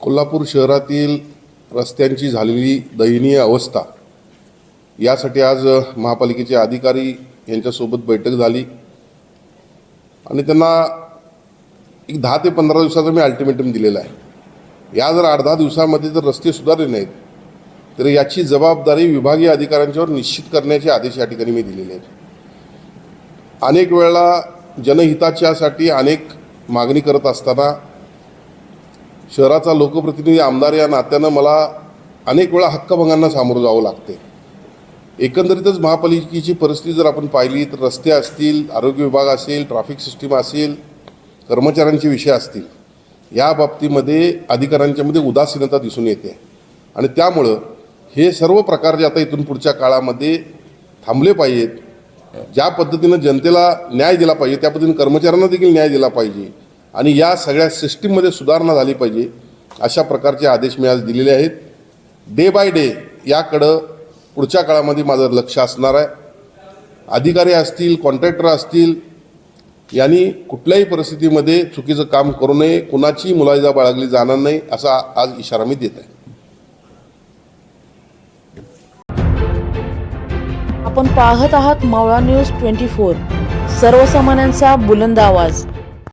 कोल्हापूर शहरातील रस्त्यांची झालेली दयनीय अवस्था यासाठी आज महापालिकेचे अधिकारी यांच्यासोबत बैठक झाली. आणि त्यांना एक दहा ते पंधरा दिवसाचा मी अल्टिमेटम दिलेला आहे. या जर आठ दहा दिवसामध्ये जर रस्ते सुधारले नाहीत तर याची जबाबदारी विभागीय अधिकाऱ्यांच्यावर निश्चित करण्याचे आदेश या ठिकाणी मी दिलेले आहेत. अनेक वेळा जनहिताच्यासाठी अनेक मागणी करत असताना शहराचा लोकप्रतिनिधी आमदार या नात्यानं मला अनेक वेळा हक्कभंगांना सामोरं जावं लागते. एकंदरीतच महापालिकेची परिस्थिती जर आपण पाहिली तर रस्ते असतील आरोग्य विभाग असेल ट्रॅफिक सिस्टीम असेल कर्मचाऱ्यांचे विषय असतील या बाबतीमध्ये अधिकाऱ्यांच्यामध्ये उदासीनता दिसून येते. आणि त्यामुळं हे सर्व प्रकार जे आता इथून पुढच्या काळामध्ये थांबले पाहिजेत ज्या पद्धतीनं जनतेला न्याय दिला पाहिजे त्या पद्धतीनं कर्मचाऱ्यांना देखील न्याय दिला पाहिजे आणि या सगळ्या सिस्टीममध्ये सुधारणा झाली पाहिजे अशा प्रकारचे आदेश मी आज दिलेले आहेत. डे बाय डे याकडं पुढच्या काळामध्ये माझं लक्ष असणार आहे. अधिकारी असतील कॉन्ट्रॅक्टर असतील यांनी कुठल्याही परिस्थितीमध्ये चुकीचं काम करू नये कुणाची मुलायजा बाळगली जाणार नाही असा आज इशारा मी देत आहे. आपण पाहत आहात मावळा न्यूज ट्वेंटी फोर सर्वसामान्यांचा बुलंद आवाज.